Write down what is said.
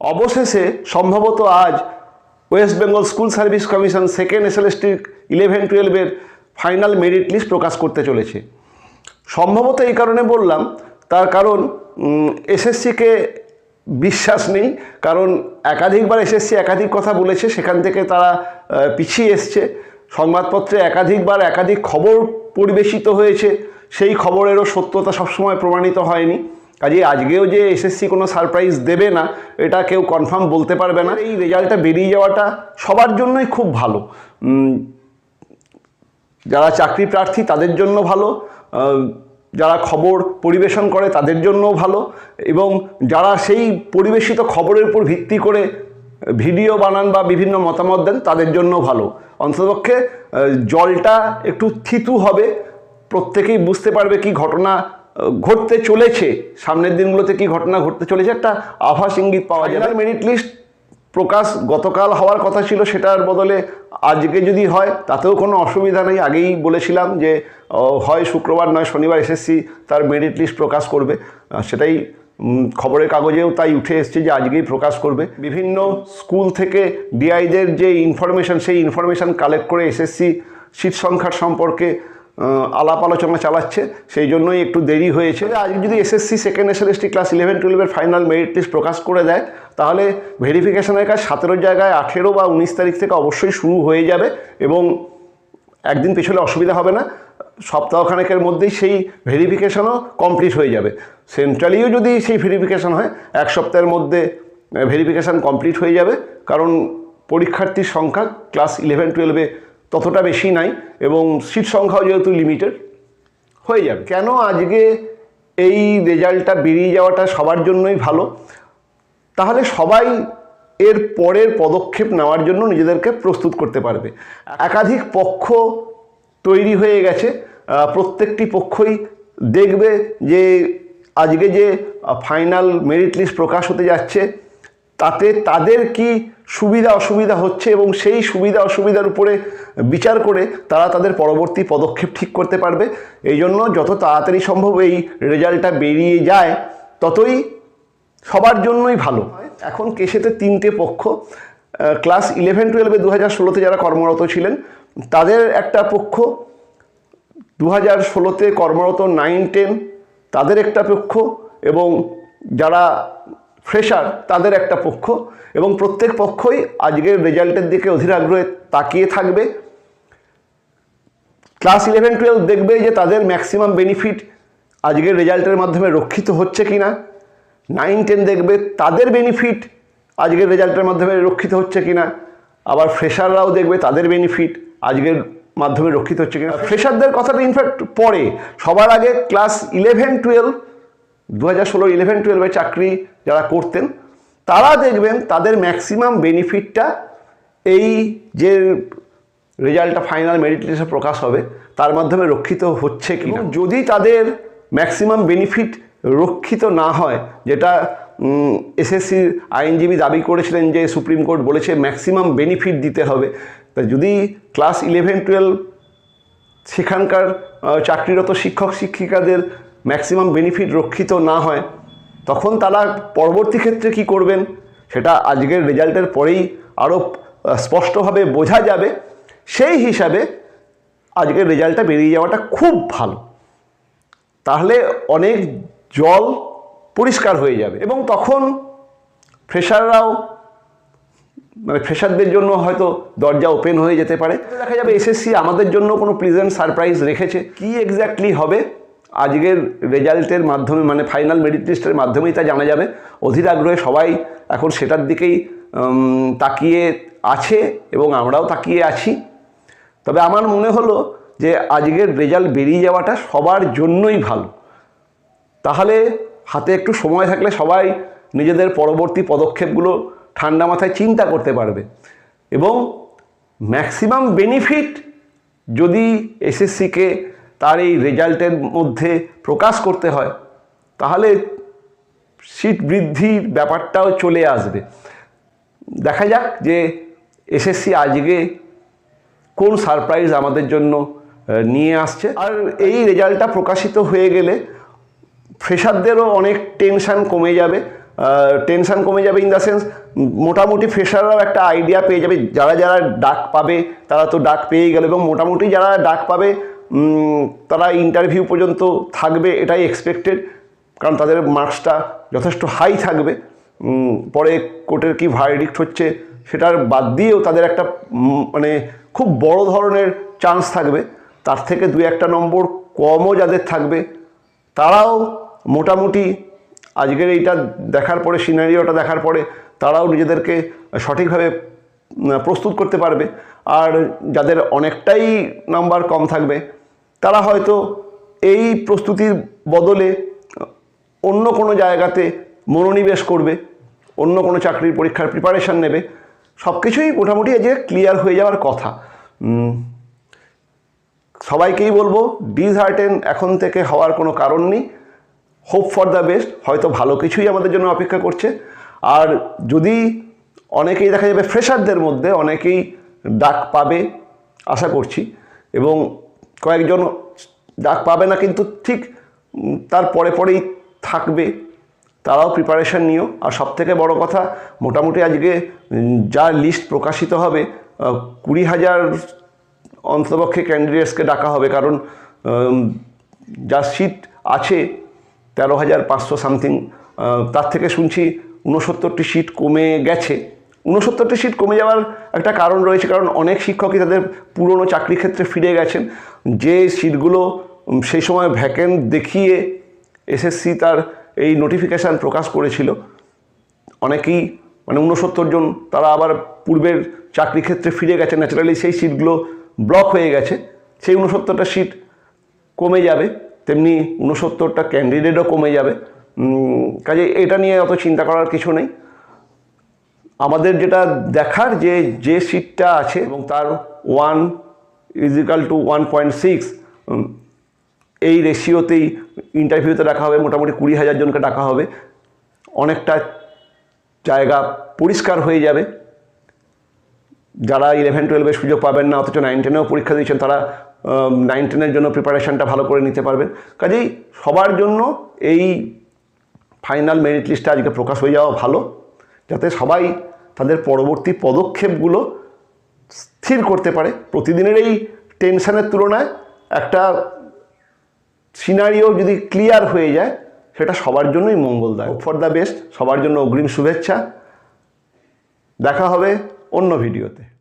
অবশেষে সম্ভবত আজ West Bengal school service commission second SLST eleven টুয়েলভের ফাইনাল মেরিট লিস্ট প্রকাশ করতে চলেছে। সম্ভবত এই কারণে বললাম, তার কারণ এসএসসিকে বিশ্বাস নেই, কারণ একাধিকবার এসএসসি একাধিক কথা বলেছে, সেখান থেকে তারা পিছিয়ে এসছে। সংবাদপত্রে একাধিকবার একাধিক খবর পরিবেশিত হয়েছে, সেই খবরেরও সত্যতা সবসময় প্রমাণিত হয়নি। কাজে আজকেও যে এসএসসি কোনো সারপ্রাইজ দেবে না, এটা কেউ কনফার্ম বলতে পারবে না। এই রেজাল্টটা বেরিয়ে যাওয়াটা সবার জন্যই খুব ভালো। যারা চাকরি প্রার্থী তাদের জন্য ভালো যারা খবর পরিবেশন করে তাদের জন্যও ভালো, এবং যারা সেই পরিবেশিত খবরের উপর ভিত্তি করে ভিডিও বানান বা বিভিন্ন মতামত দেন তাদের জন্য ভালো। অন্ততপক্ষে জলটা একটু থিতু হবে, প্রত্যেকেই বুঝতে পারবে কি ঘটনা ঘটতে চলেছে, সামনের দিনগুলোতে কি ঘটনা ঘটতে চলেছে একটা আভাস ইঙ্গিত পাওয়া যাবে মেরিট লিস্ট প্রকাশ গতকাল হওয়ার কথা ছিল, সেটার বদলে আজকে যদি হয়, তাতেও কোনো অসুবিধা নেই। আগেই বলেছিলাম যে হয় শুক্রবার, নয় শনিবার এসএসসি তার মেরিট লিস্ট প্রকাশ করবে। সেটাই খবরের কাগজেও তাই উঠে এসছে যে, আজকেই প্রকাশ করবে। বিভিন্ন স্কুল থেকে ডিআইদের যে ইনফরমেশন সেই ইনফরমেশন কালেক্ট করে এসএসসি সিট সংখ্যার সম্পর্কে আলাপ আলোচনা চালাচ্ছে, সেই জন্যই একটু দেরি হয়েছে। আজকে যদি SSC second SLST class eleven টুয়েলভের ফাইনাল মেরিট লিস্ট প্রকাশ করে দেয়, তাহলে ভেরিফিকেশনের কাজ সতেরোর জায়গায় আঠেরো বা উনিশ তারিখ থেকে অবশ্যই শুরু হয়ে যাবে এবং একদিন পেছনে অসুবিধা হবে না। সপ্তাহখানেকের মধ্যেই সেই ভেরিফিকেশনও কমপ্লিট হয়ে যাবে। সেন্ট্রালিও যদি সেই ভেরিফিকেশন হয়, এক সপ্তাহের মধ্যে ভেরিফিকেশান কমপ্লিট হয়ে যাবে। কারণ পরীক্ষার্থীর সংখ্যা ক্লাস ইলেভেন টুয়েলভে ততটা বেশি নাই এবং সিট সংখ্যাও যেহেতু লিমিটেড হয়ে যাবে। কেন আজকে এই রেজাল্টটা বেরিয়ে যাওয়াটা সবার জন্যই ভালো? তাহলে সবাই এর পরের পদক্ষেপ নেওয়ার জন্য নিজেদেরকে প্রস্তুত করতে পারবে। একাধিক পক্ষ তৈরি হয়ে গেছে প্রত্যেকটি পক্ষই দেখবে যে আজকে যে ফাইনাল মেরিট লিস্ট প্রকাশ হতে যাচ্ছে তাতে তাদের কি সুবিধা অসুবিধা হচ্ছে এবং সেই সুবিধা অসুবিধার উপরে বিচার করে তারা তাদের পরবর্তী পদক্ষেপ ঠিক করতে পারবে। এই জন্য যত তাড়াতাড়ি সম্ভব এই রেজাল্টটা বেরিয়ে যায়, ততই সবার জন্যই ভালো। এখন কেসেতে তিনটে পক্ষ ক্লাস ইলেভেন টুয়েলভে দু হাজার ষোলোতে যারা কর্মরত ছিলেন, তাদের একটা পক্ষ দু হাজার ষোলোতে কর্মরত নাইন টেন তাদের একটা পক্ষ এবং যারা ফ্রেশার তাদের একটা পক্ষ এবং প্রত্যেক পক্ষই আজকের রেজাল্টের দিকে অধীর আগ্রহে তাকিয়ে থাকবে। ক্লাস ইলেভেন টুয়েলভ দেখবে যে তাদের ম্যাক্সিমাম বেনিফিট আজকের রেজাল্টের মাধ্যমে রক্ষিত হচ্ছে কি না নাইন টেন দেখবে তাদের বেনিফিট আজকের রেজাল্টের মাধ্যমে রক্ষিত হচ্ছে কি না আবার ফ্রেশাররাও দেখবে তাদের বেনিফিট আজকের মাধ্যমে রক্ষিত হচ্ছে কিনা। ফ্রেশারদের কথাটা ইনফ্যাক্ট পরে। সবার আগে ক্লাস ইলেভেন টুয়েলভ দু হাজার ষোলো ইলেভেন টুয়েলভে চাকরি যারা করতেন তারা দেখবেন তাদের ম্যাক্সিমাম বেনিফিটটা এই যে রেজাল্টটা ফাইনাল মেরিট লিস্টে প্রকাশ হবে তার মাধ্যমে রক্ষিত হচ্ছে কি না যদি তাদের ম্যাক্সিমাম বেনিফিট রক্ষিত না হয় যেটা এসএসসির আইনজীবী দাবি করেছিলেন যে সুপ্রিম কোর্ট বলেছে ম্যাক্সিমাম বেনিফিট দিতে হবে তা যদি ক্লাস ইলেভেন টুয়েলভ সেখানকার চাকরিরত শিক্ষক শিক্ষিকাদের ম্যাক্সিমাম বেনিফিট রক্ষিত না হয়, তখন তারা পরবর্তী ক্ষেত্রে কি করবেন? সেটা আজকের রেজাল্টের পরেই আরও স্পষ্টভাবে বোঝা যাবে। সেই হিসাবে আজকের রেজাল্টটা বেরিয়ে যাওয়াটা খুব ভালো। তাহলে অনেক জল পরিষ্কার হয়ে যাবে এবং তখন ফ্রেশাররাও মানে ফ্রেশারদের জন্য হয়তো দরজা ওপেন হয়ে যেতে পারে। দেখা যাবে এসএসসি আমাদের জন্য কোনো প্লিজেন্ট সারপ্রাইজ রেখেছে। কি এক্স্যাক্টলি হবে? আজকের রেজাল্টের মাধ্যমে মানে ফাইনাল মেরিট লিস্টের মাধ্যমেই তা জানা যাবে। অধীর আগ্রহে সবাই এখন সেটার দিকেই তাকিয়ে আছে এবং আমরাও তাকিয়ে আছি। তবে আমার মনে হলো যে আজকের রেজাল্ট বেরিয়ে যাওয়াটা সবার জন্যই ভালো। তাহলে হাতে একটু সময় থাকলে সবাই নিজেদের পরবর্তী পদক্ষেপগুলো ঠান্ডা মাথায় চিন্তা করতে পারবে। এবং ম্যাক্সিমাম বেনিফিট যদি এসএসসিকে তার এই রেজাল্টের মধ্যে প্রকাশ করতে হয়, তাহলে সিট বৃদ্ধির ব্যাপারটাও চলে আসবে। দেখা যাক যে এসএসসি আজকে কোন সারপ্রাইজ আমাদের জন্য নিয়ে আসছে। আর এই রেজাল্টটা প্রকাশিত হয়ে গেলে ফ্রেশারদেরও অনেক টেনশান কমে যাবে। টেনশন কমে যাবে ইন দ্য সেন্স মোটামুটি ফ্রেশাররাও একটা আইডিয়া পেয়ে যাবে। যারা যারা ডাক পাবে, তারা তো ডাক পেয়েই গেল এবং মোটামুটি যারা ডাক পাবে তারা ইন্টারভিউ পর্যন্ত থাকবে, এটাই এক্সপেক্টেড কারণ তাদের মার্কসটা যথেষ্ট হাই থাকবে। পরে কোর্টের কি ভার্ডিক্ট হচ্ছে, সেটার বাদ দিয়েও তাদের একটা মানে খুব বড় ধরনের চান্স থাকবে। তার থেকে দু একটা নম্বর কমও যাদের থাকবে, তারাও মোটামুটি আজকের এইটা দেখার পরে সিনারিওটা দেখার পরে, তারাও নিজেদেরকে সঠিকভাবে প্রস্তুত করতে পারবে। আর যাদের অনেকটাই নাম্বার কম থাকবে তারা হয়তো এই প্রস্তুতির বদলে অন্য কোনো জায়গাতে মনোনিবেশ করবে, অন্য কোনো চাকরির পরীক্ষার প্রিপারেশান নেবে। সব কিছুই মোটামুটি যে ক্লিয়ার হয়ে যাওয়ার কথা। সবাইকেই বলব ডিসহার্টেন এখন থেকে হওয়ার কোনো কারণ নেই। হোপ ফর দ্য বেস্ট হয়তো ভালো কিছুই আমাদের জন্য অপেক্ষা করছে। আর যদি অনেকেই দেখা যাবে ফ্রেশারদের মধ্যে, অনেকেই ডাক পাবে, আশা করছি। এবং কয়েকজন ডাক পাবে না, কিন্তু ঠিক তার পরে পরেই থাকবে। তারাও প্রিপারেশান নিও। আর সব থেকে বড় কথা, মোটামুটি আজকে যা লিস্ট প্রকাশিত হবে কুড়ি হাজার অন্তপক্ষে ক্যান্ডিডেটসকে ডাকা হবে। কারণ যা সিট আছে, তেরো হাজার পাঁচশো সামথিং তার থেকে শুনছি, ঊনসত্তরটি সিট কমে গেছে। ঊনসত্তরটি সিট কমে যাওয়ার একটা কারণ রয়েছে, কারণ অনেক শিক্ষকই তাদের পুরনো চাকরি ক্ষেত্রে ফিরে গেছেন। যে সিটগুলো সেই সময় ভ্যাকেন্ট দেখিয়ে এসএসসি তার এই নোটিফিকেশান প্রকাশ করেছিল। অনেকেই মানে ঊনসত্তর জন তারা আবার পূর্বের চাকরি ক্ষেত্রে ফিরে গেছে ন্যাচারালি সেই সিটগুলো ব্লক হয়ে গেছে। সেই ঊনসত্তরটা সিট কমে যাবে, তেমনি ঊনসত্তরটা ক্যান্ডিডেটও কমে যাবে। কাজে এটা নিয়ে অত চিন্তা করার কিছু নেই। আমাদের যেটা দেখার যে যে সিটটা আছে এবং তার one is equal to one point six এই রেশিওতেই ইন্টারভিউতে ডাকা হবে, মোটামুটি কুড়ি হাজার জনকে ডাকা হবে। অনেকটা জায়গা পরিষ্কার হয়ে যাবে। যারা ইলেভেন টুয়েলভের সুযোগ পাবেন না, অথচ নাইন টেনেও পরীক্ষা দিয়েছেন, তারা নাইন টেনের জন্য প্রিপারেশানটা ভালো করে নিতে পারবেন। কাজেই সবার জন্য এই ফাইনাল মেরিট লিস্টটা আজকে প্রকাশ হয়ে যাওয়া ভালো। যাতে সবাই তাদের পরবর্তী পদক্ষেপগুলো স্থির করতে পারে। প্রতিদিনের এই টেনশানের তুলনায় একটা সিনারিও যদি ক্লিয়ার হয়ে যায়, সেটা সবার জন্যই মঙ্গলদায়ক। ফর দ্য বেস্ট সবার জন্য অগ্রিম শুভেচ্ছা। দেখা হবে অন্য ভিডিওতে।